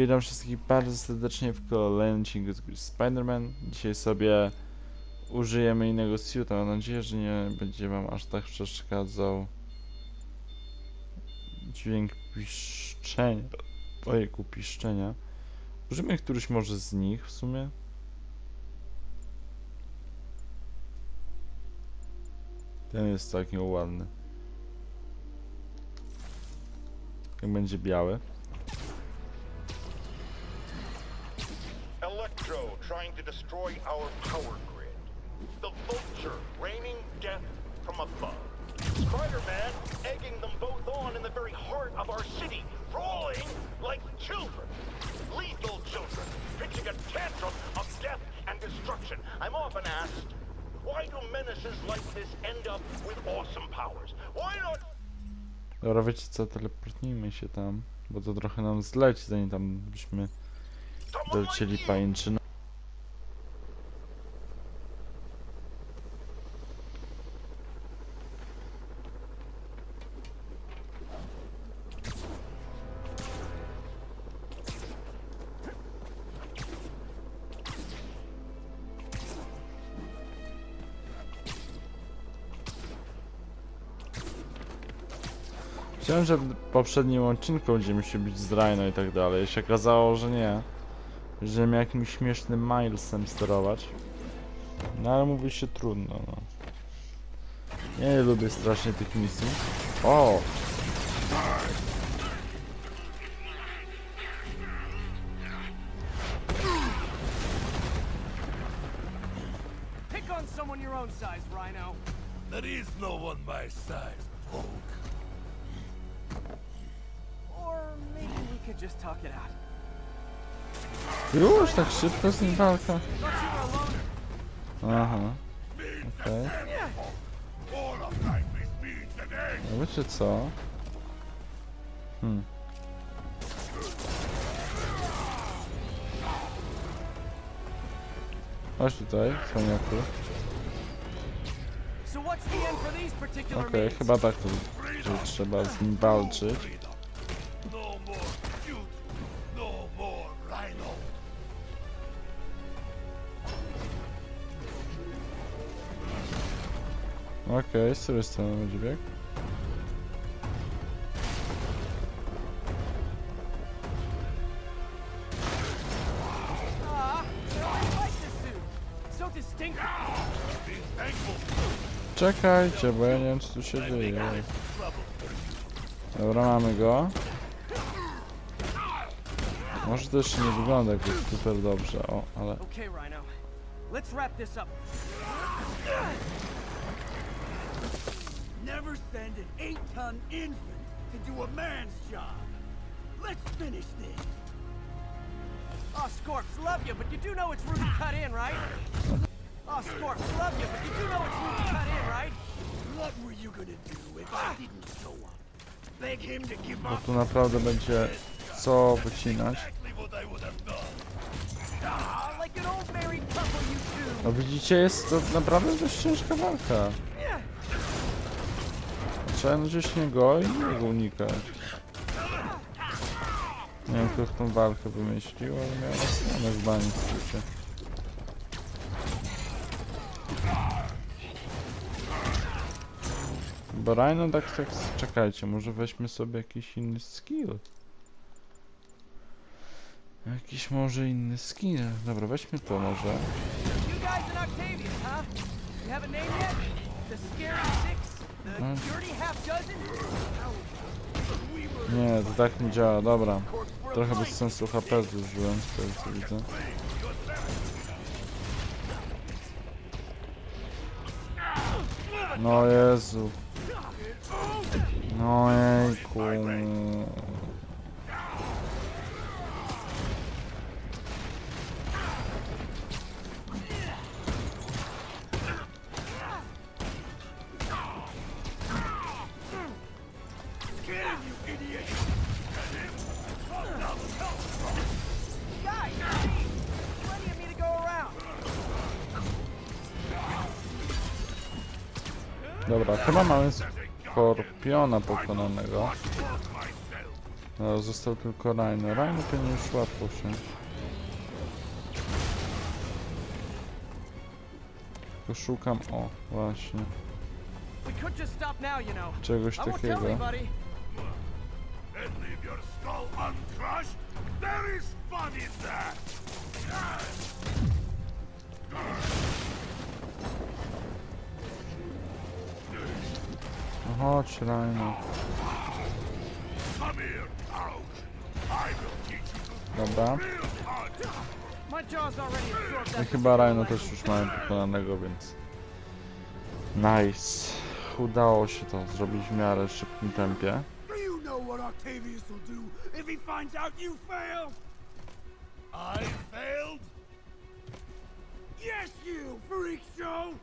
Witam wszystkich bardzo serdecznie w kolejnym odcinku Spider-Man. Dzisiaj sobie użyjemy innego suita. Mam nadzieję, że nie będzie wam aż tak przeszkadzał dźwięk piszczenia. Ojejku, piszczenia. Użyjmy któryś może z nich w sumie. Ten jest całkiem ładny. Jak będzie biały. Trying to destroy our power grid. The Vulture raining death from above. Spider-Man egging them both on in the very heart of our city, brawling like children. Lethal children, pitching a tantrum of death and destruction. I'm often asked, why do menaces like this end up with awesome powers? Why not Dobra, wiecie co, teleportnijmy się tam, bo to trochę nam zleci, zanim tam byśmy dolecieli pajęczyną. Myślałem, że w poprzednim odcinku będziemy się bić z Rhino i tak dalej. się okazało, że nie. Że miał jakimś śmiesznym Milesem sterować. No ale mówi się trudno, no. Nie lubię strasznie tych misji. O! Pick on someone your own size, Rhino. There is no one my size, Już tak szybko z nim walka? Thought you were a loner. Aha. Okej. All of life is me today. A wiecie co? Hmm. Chodź tutaj, cwaniaku. So what's the end for these particular Okej, meetings? chyba tak to, że trzeba z nim walczyć. Okej, z której strony będzie bieg? Czekajcie, bo ja nie wiem co tu się dzieje. Dobra, mamy go. Może jeszcze nie wygląda jakoś super dobrze, o, ale... send an eight-ton infant to do a man's job. Let's finish this. Oh, Scorps, love you, but you do know it's rude to cut in, right? Oh, Scorps, love you, but you do know it's rude to cut in, right? What were you gonna do if I didn't show up? Beg him to give Bo up? tu naprawdę będzie co wycinać. Exactly what I would have done. Ah, like an old married couple, you two. No widzicie, jest to naprawdę dość ciężka walka. Jednocześnie go i jego unikać. Nie wiem kto tą walkę wymyślił, ale miał na w bani w skrócie. Bo Rhino tak, tak, czekajcie, może weźmy sobie jakiś inny skill. Jakiś może inny skill. Dobra, weźmy to może. You guys in Octavius, huh? You have a name yet? The Scary Six? Hmm. Nie, to tak nie działa, dobra. Trochę bez sensu HP zużyłem, z tego co widzę. No Jezu. No jejku. Dobra, chyba mamy skorpiona pokonanego. No, został tylko Rhino. Rhino pewnie już łatwo się. Tylko szukam, o, właśnie, czegoś takiego. And leave your skull uncrushed? There is fun in that! Chodź, Rhino. Come here, ouch! I will teach you Dobra. the real punch! My jaw's already absorbed I that chyba Rhino mosquito też już mamy pokonanego, więc... Nice. Udało się to zrobić w miarę szybkim tempie. Do you know what Octavius will do if he finds out you failed? I failed? Yes, you freak show!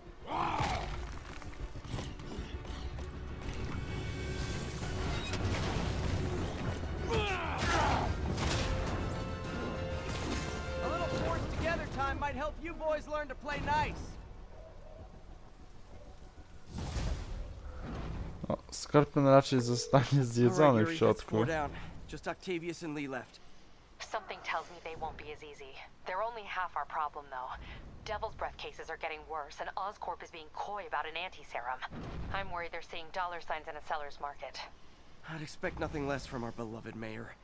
A little forced together time might help you boys learn to play nice. O, Skorpion raczej zostanie zjedzony Alright, w Yuri, that's środku. Just Octavius and Lee left. Something tells me they won't be as easy. They're only half our problem, though. Devil's Breath cases are getting worse, and Oscorp is being coy about an anti-serum. I'm worried they're seeing dollar signs in a seller's market. I'd expect nothing less from our beloved mayor.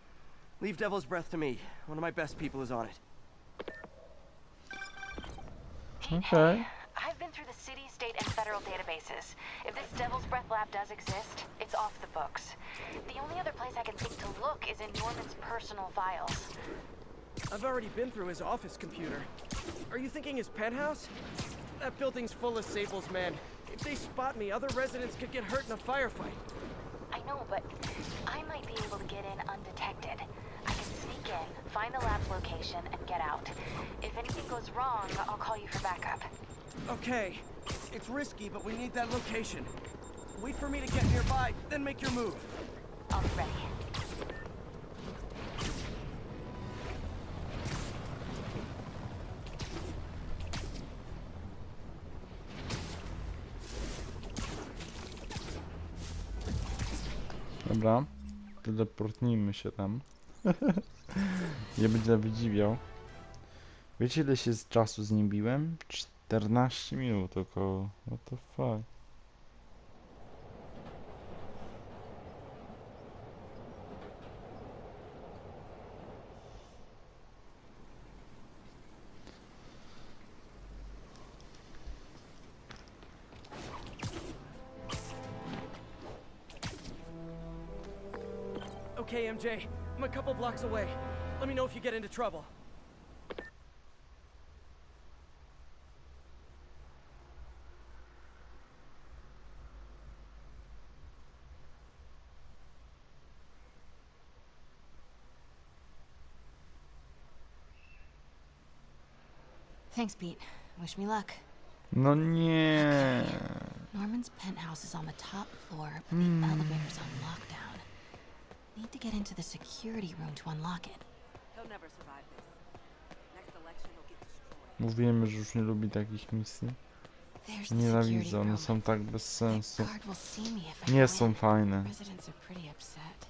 Leave Devil's Breath to me. One of my best people is on it. Okay. I've been through the city, state, and federal databases. If this Devil's Breath lab does exist, it's off the books. The only other place I can think to look is in Norman's personal files. I've already been through his office computer. Are you thinking his penthouse? That building's full of Sables, man. If they spot me, other residents could get hurt in a firefight. Know, but I might be able to get in undetected. I can sneak in, find the lab's location, and get out. If anything goes wrong, I'll call you for backup. Okay. It's risky, but we need that location. Wait for me to get nearby, then make your move. I'll be ready. Dobra. Teleportnijmy się tam. Nie będę wydziwiał. Wiecie ile się z czasu z biłem? 14 minut około. What the fuck? Blocks away. Let me know if you get into trouble. Thanks, Pete. Wish me luck. No nie. Okay. Norman's penthouse is on the top floor, but the hmm. elevator's on lockdown. Need to get into the security room to unlock it. He'll never survive this. Next election, he'll get destroyed. Mówiłem, że już nie lubi takich misji. There's the Nienawidzę, one room. są tak bez sensu. guard will see me if I Nie go są in. fajne. Residents are pretty upset.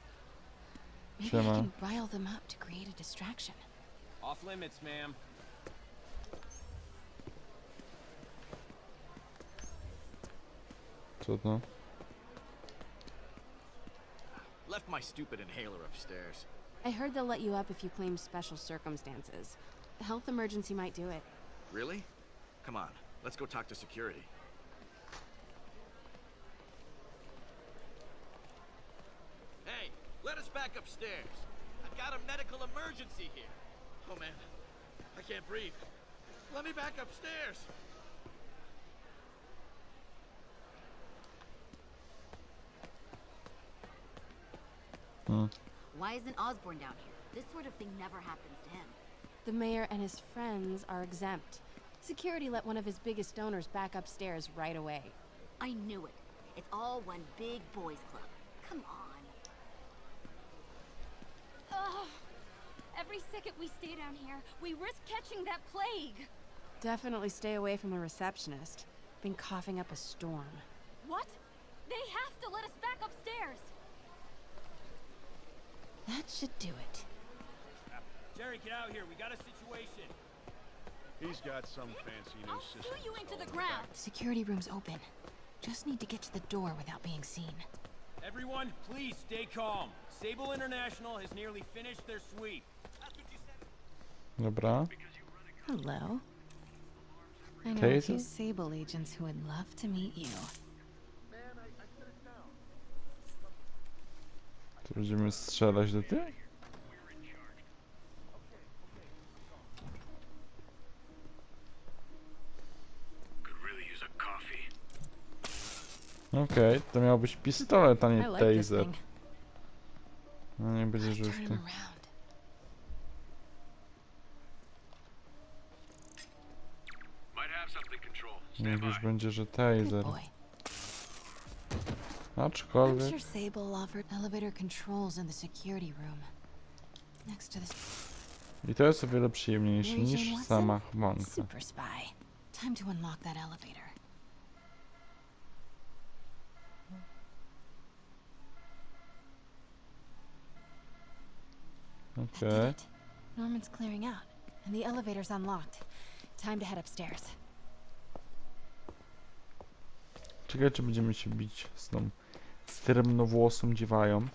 Maybe Siema. I can rile them up to create a distraction. Off limits, ma'am. Co to? Left my stupid inhaler upstairs. I heard they'll let you up if you claim special circumstances. A health emergency might do it. Really? Come on, let's go talk to security. Hey, let us back upstairs. I've got a medical emergency here. Oh man, I can't breathe. Let me back upstairs. Mm. Why isn't Osborne down here? This sort of thing never happens to him. The mayor and his friends are exempt. Security let one of his biggest donors back upstairs right away. I knew it. It's all one big boys club. Come on. Ugh. Every second we stay down here, we risk catching that plague. Definitely stay away from the receptionist. Been coughing up a storm. What? They have to let us back upstairs. That should do it. Jerry, get out here. We got a situation. He's got some fancy new I'll system. sue you into the installed. ground. Security room's open. Just need to get to the door without being seen. Everyone, please stay calm. Sable International has nearly finished their sweep. Dobra. Hello. I know a few Sable agents who would love to meet you. To będziemy strzelać do tych? Could really use a coffee. Okej, to miał być pistolet, a I nie like this taser. thing. No nie będziesz już Turn him ty. around. Might have something control. Niech już będzie, że Good taser. Boy. I'm sure Sable offered elevator controls in the security room. Next to the I to jest o wiele przyjemniejsze niż sama chmonka. super spy. Time to unlock that elevator. That did Okej. it. Norman's clearing out, and the elevator's unlocked. Time to head upstairs. Ciekawe, czy będziemy się bić z tą stremnowłosą dziewają.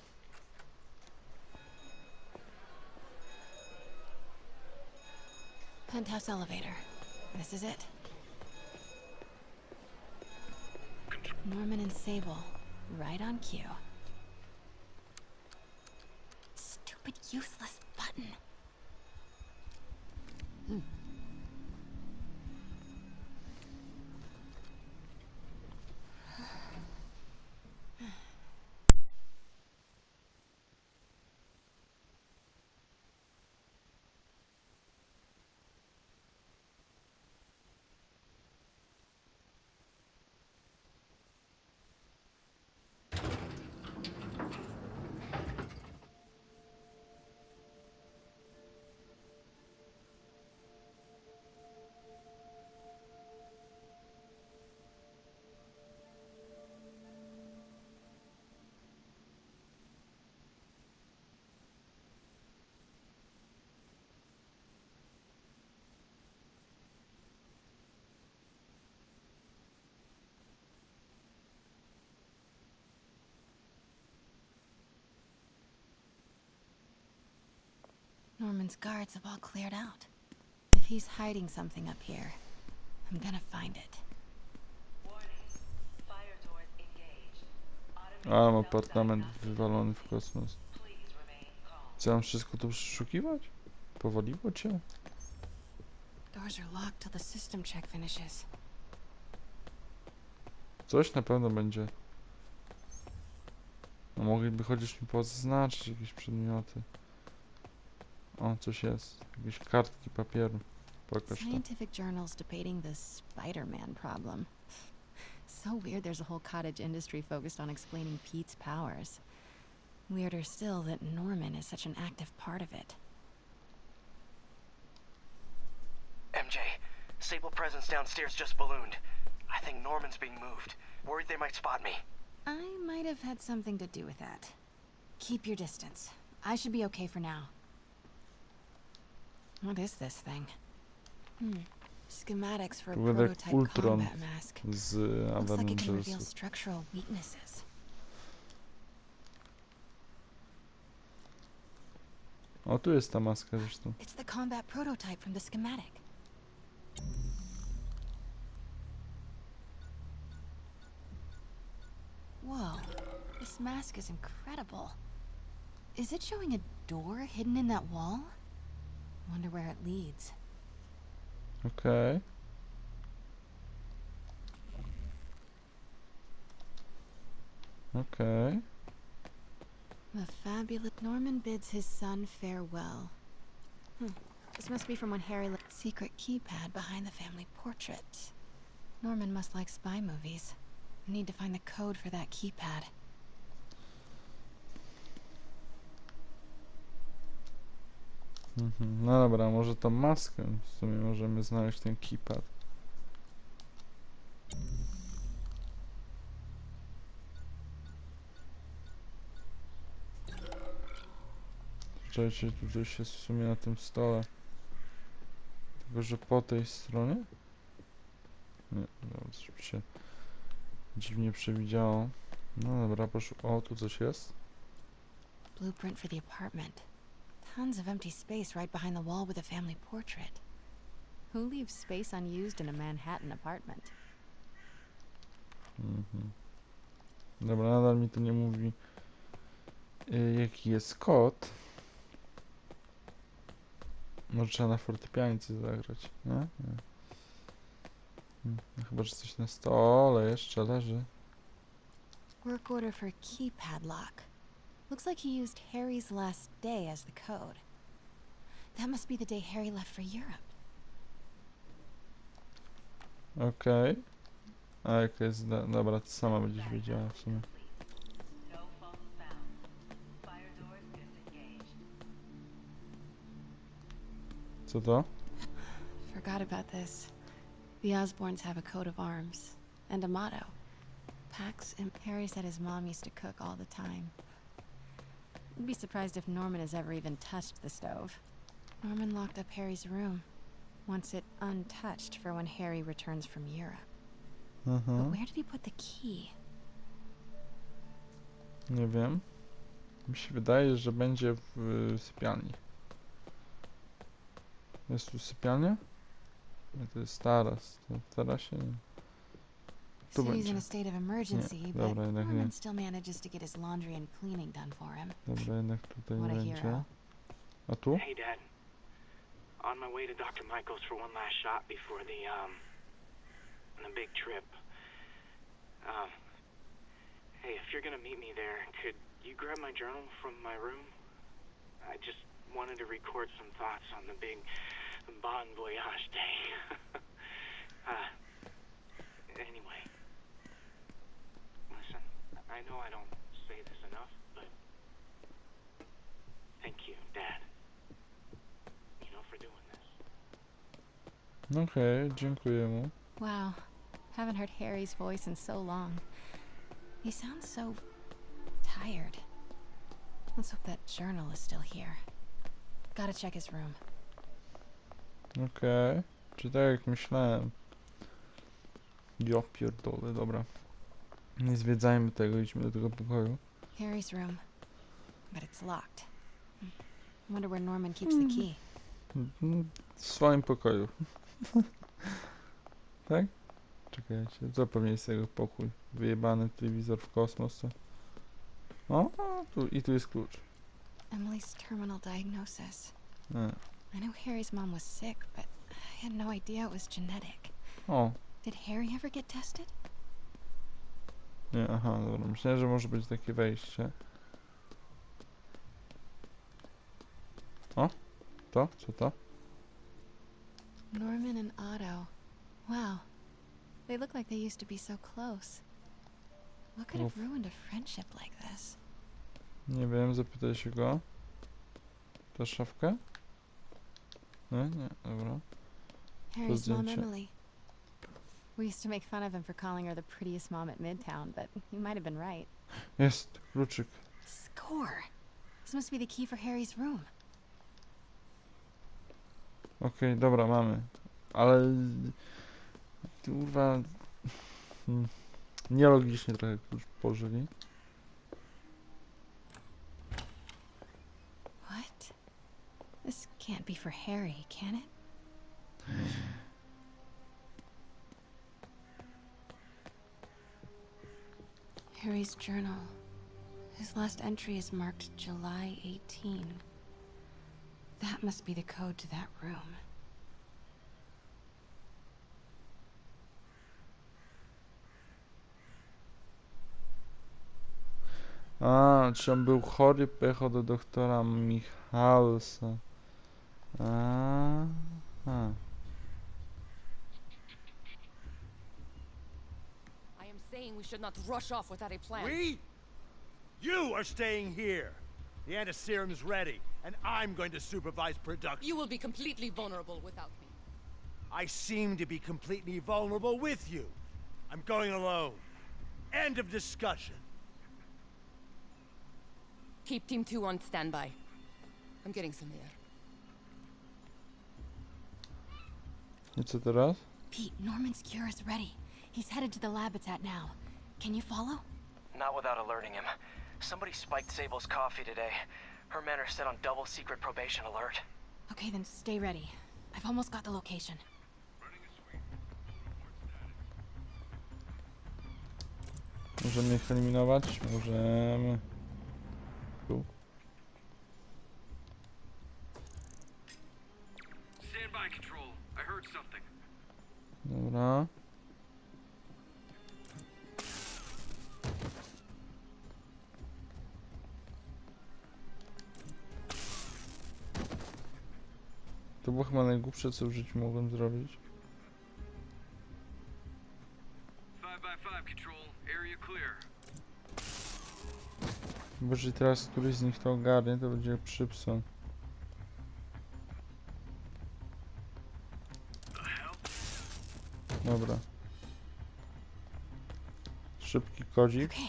Penthouse elevator. This is it. Norman and Sable, right on cue. Stupid, useless button. Norman's guards have all cleared out. If he's hiding something up here, I'm gonna find it. A, mam apartament wywalony w kosmos. Co, mam wszystko tu przeszukiwać? Powoliło cię? Doors are locked till the system check finishes. Coś na pewno będzie. No mogliby chociaż mi pozaznaczyć jakieś przedmioty. O, coś jest. Jakieś kartki papieru. Pokaż to. Scientific journals debating the Spider-Man problem. So weird there's a whole cottage industry focused on explaining Pete's powers. Weirder still that Norman is such an active part of it. MJ, Sable presence downstairs just ballooned. I think Norman's being moved. Worried they might spot me. I might have had something to do with that. Keep your distance. I should be okay for now. What is this thing? Hmm. Schematics for a To prototype Ultron combat mask. z Looks like it can reveal structural weaknesses. O, tu jest ta maska zresztą. It's the combat prototype from the schematic. Whoa, this mask is incredible. Is it showing a door hidden in that wall? Wonder where it leads. Okay. Okay. The fabulous Norman bids his son farewell. Hmm. This must be from when Harry left secret keypad behind the family portrait. Norman must like spy movies. Need to find the code for that keypad. Mhm. No dobra, może tą maskę w sumie możemy znaleźć ten keypad. Czekajcie, tu coś jest w sumie na tym stole. Tylko, że po tej stronie? Nie, no, coś się dziwnie przewidziało. No dobra, proszę. O, tu coś jest. Blueprint for the apartment. Tons of empty space right behind the wall with a family portrait. Who leaves space unused in a Manhattan apartment? Mhm. Dobra, nadal mi to nie mówi y, jaki jest kod. Może trzeba na fortepianicy zagrać, nie? nie. Hmm, no chyba, że coś na stole jeszcze leży. Work order for keypad lock. Looks like he used Harry's last day as the code. That must be the day Harry left for Europe. Okej. A jaka jest... Dobra, ty sama będziesz wiedziała w sumie. Co to? Forgot about this. The Osborns have a coat of arms and a motto. Pax and Harry said his mom used to cook all the time. I'd be surprised if Norman has ever even touched the stove. Norman locked up Harry's room. Wants it untouched for when Harry returns from Europe. But Mhm. where did he put the key? Nie wiem. Mi się wydaje, że będzie w y, sypialni. Jest tu sypialnia? Nie, to jest taras. To teraz się nie. Tu City's in a state of emergency, but dobra, jednak nie. Norman still manages to get his laundry and cleaning done for him. Dobra, jednak tutaj What nie a będzie. hero. A tu? Hey, Dad. On my way to Dr. Michael's for one last shot before the, um, the big trip. Um, hey, if you're gonna meet me there, could you grab my journal from my room? I just wanted to record some thoughts on the big Bon Voyage day. uh, anyway. Listen, I know I don't say this enough, but thank you, Dad. You know, for doing this. Okej, dziękuję mu. Wow. Haven't heard Harry's voice in so long. He sounds so tired. Let's hope that journal is still here. Gotta check his room. Okej. Czy tak jak myślałem? Ja pierdolę, dobra. Nie zwiedzajmy tego, idźmy do tego pokoju. Harry's room. But it's locked. Hmm. Wonder where Norman keeps the key. Mm, W swoim pokoju. tak? Czekajcie, co pewnie jest jego pokój? Wyjebany telewizor w kosmos, co? O, o, tu, i tu jest klucz. Emily's terminal diagnosis. Nie. I know Harry's mom was sick, but I had no idea it was genetic. O, Did Harry ever get tested? Nie, aha, dobra. Myślałem, że może być takie wejście. O, to, co to? Norman and Otto. Wow. They look like they used to be so close. What could have ruined a friendship like this? Nie wiem, zapytaj się go. Ta szafka? Nie, nie, dobra. Harry's mom. Emily. We used to make fun of him for calling her the prettiest mom at Midtown, but he might have been right. Jest, kluczyk. Score! This must be the key for Harry's room. Okej, dobra, mamy. Ale... Kurwa... hmm, Nielogicznie trochę położyli. What? This can't be for Harry, can it? Harry's journal. His last entry is marked July 18. That must be the code to that room. A, czy on był chory, pojechał do doktora Michalsa. A, a. I am saying we should not rush off without a plan. We? You are staying here. The antiserum's ready, and I'm going to supervise production. You will be completely vulnerable without me. I seem to be completely vulnerable with you. I'm going alone. End of discussion. Keep Team 2 on standby. I'm getting some air. I co teraz? Pete, Norman's cure is ready. He's headed to the lab it's at now. Can you follow? Not without alerting him. Somebody spiked Sable's coffee today. Her men are set on double secret probation alert. Okay, then stay ready. I've almost got the location. Możemy ich eliminować? Możemy. Tu. Stand by, Control. I heard something. Dobra. To było chyba najgłupsze, co w życiu mogłem zrobić. 5 by 5 Control. Area clear. Bo jeżeli teraz któryś z nich to ogarnie, to będzie przypson. Dobra. Szybki kodzik. Okay,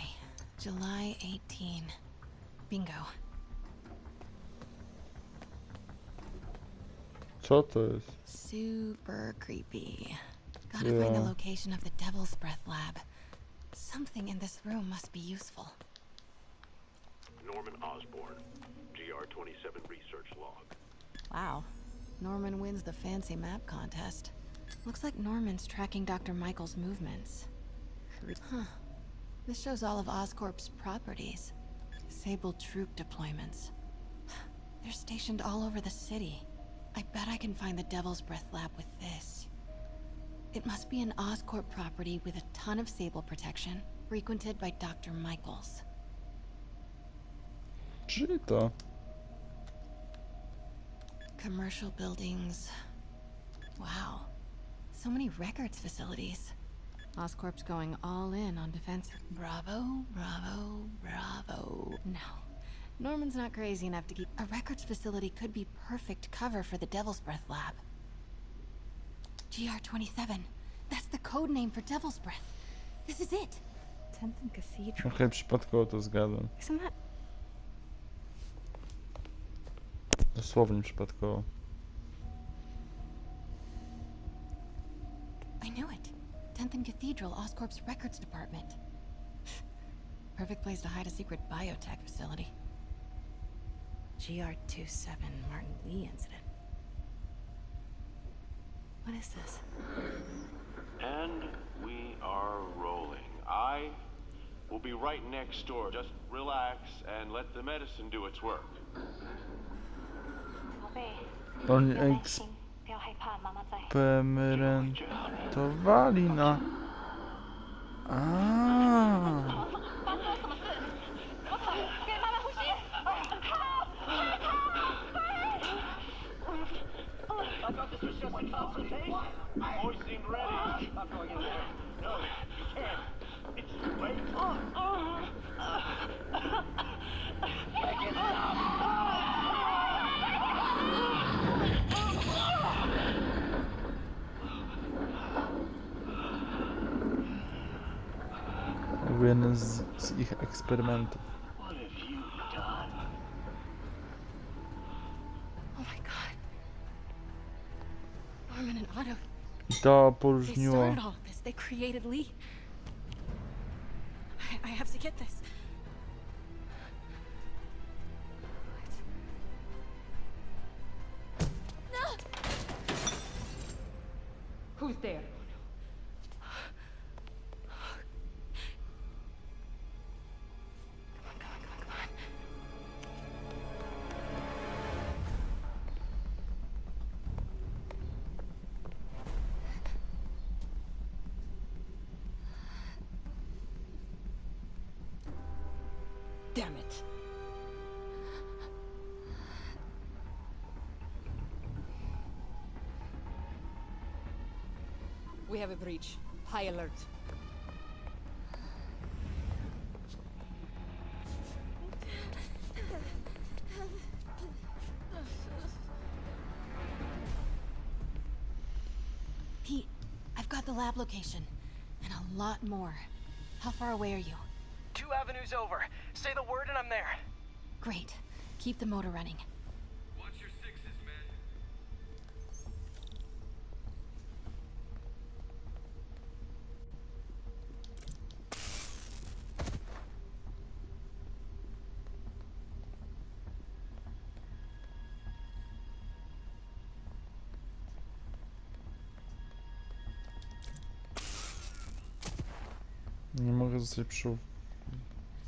July 18. Bingo. Co to jest? Super creepy. Gotta find the Yeah. location of the Devil's Breath lab. Something in this room must be useful. Norman Osborn, GR27 research log. Wow. Norman wins the fancy map contest. Looks like Norman's tracking Dr. Michael's movements. Huh. This shows all of Oscorp's properties. Sable troop deployments. They're stationed all over the city. I bet I can find the Devil's Breath lab with this. It must be an Oscorp property with a ton of Sable protection, frequented by Dr. Michaels. Czyli to. Commercial buildings. Wow. So many records facilities. Oscorp's going all in on defense. Bravo, bravo, bravo. No. Norman's not crazy enough to keep. A records facility could be perfect cover for the Devil's Breath lab. GR 27. That's the code name for Devil's Breath. This is it. 10th and Cathedral. Okej, przypadkowo to zgadłem. Isn't that Dosłownie przypadkowo. I knew it. 10th and Cathedral, Oscorp's records department. Perfect place to hide a secret biotech facility. GR27 Martin Lee incident. What is this? And we are rolling. I will be right next door. Just relax and let the medicine do its work. Oni eksperymentowali na... Aaaa. I'm going in there. No, too To jeden z, z ich eksperymentów. I to They poróżniło... started all this. They created Lee. I, I have to get this. Who's there? Damn it. We have a breach. High alert. Pete, I've got the lab location. And a lot more. How far away are you? Two avenues over. Say the word and I'm there. Great. Keep the motor running. Watch your sixes, man.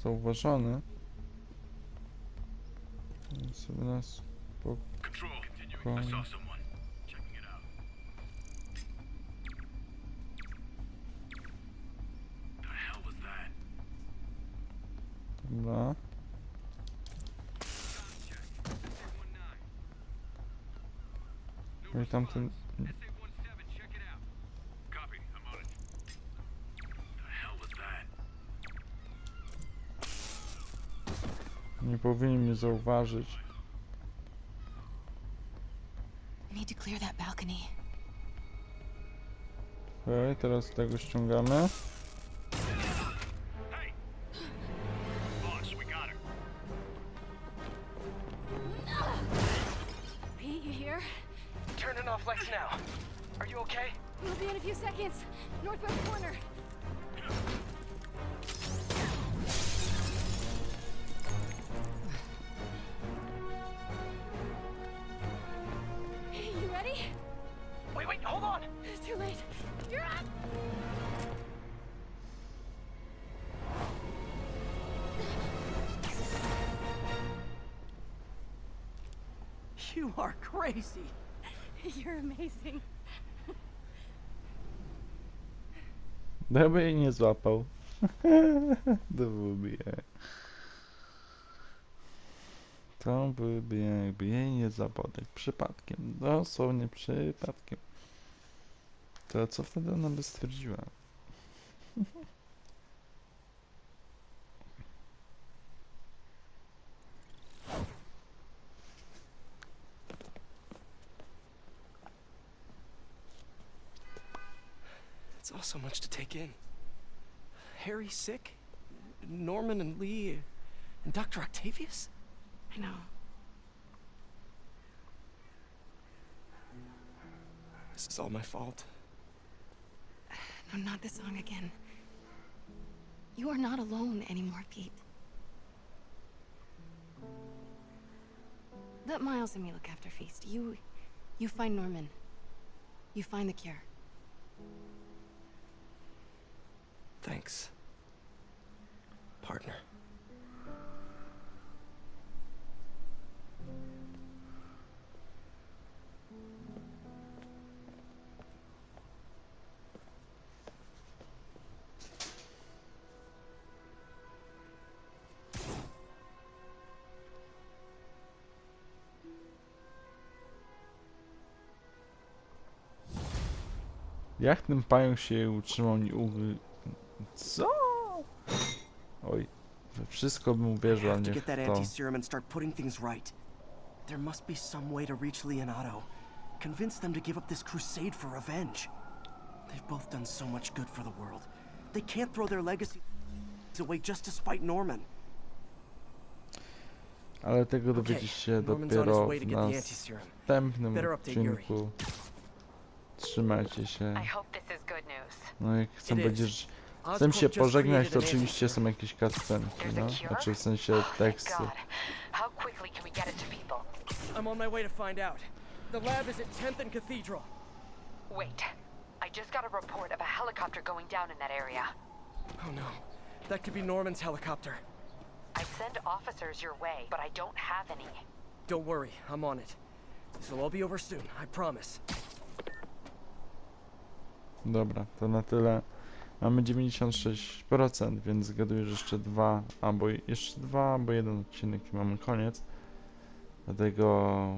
Зауважане. Це в нас по... Да. Ой, там-то Nie powinien mnie zauważyć. Need to clear that balcony. Okej, teraz tego ściągamy. Gdyby jej nie złapał. to byłoby je. To byłby jakby jej nie tak przypadkiem. Dosłownie przypadkiem. To co wtedy ona by stwierdziła? So much to take in. Harry sick? Norman and Lee and Dr. Octavius? I know. This is all my fault. No, not this song again. You are not alone anymore, Pete. Let Miles and me look after Feast. You... you find Norman. You find the cure. Thanks. Partner. Jak ten pająk się utrzymał nie. Co? Oj, we wszystko bym uwierzył, ale have to nie get that w to. anti-serum and start putting things right. There must be some way to reach Lee and Otto. Convince them to give up this crusade for revenge. They've both done so much good for the world. They can't throw their legacy away just to spite Norman. Ale tego dowiedzieć się Norman's on his dopiero way to w get the anti-serum. następnym Better update Yuri. odcinku. Trzymajcie się. I hope this is good news. No jak chcę It is. będziesz... Oscorp się pożegnać, to oczywiście są jakieś cutscenki, no? Znaczy w sensie Oh, teksty. God. How quickly can we get it to people? I'm on my way to find out. The lab is at 10th and Cathedral. Wait. I just got a report of a helicopter going down in that area. Oh no. That could be Norman's helicopter. I send officers your way, but I don't have any. Don't worry, I'm on it. This will all be over soon, I promise. Dobra, to na tyle. Mamy 96%, więc zgaduję, że jeszcze dwa, albo jeszcze dwa, albo jeden odcinek i mamy koniec. Dlatego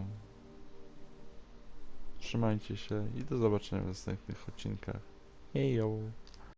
trzymajcie się i do zobaczenia w następnych odcinkach. Hejo!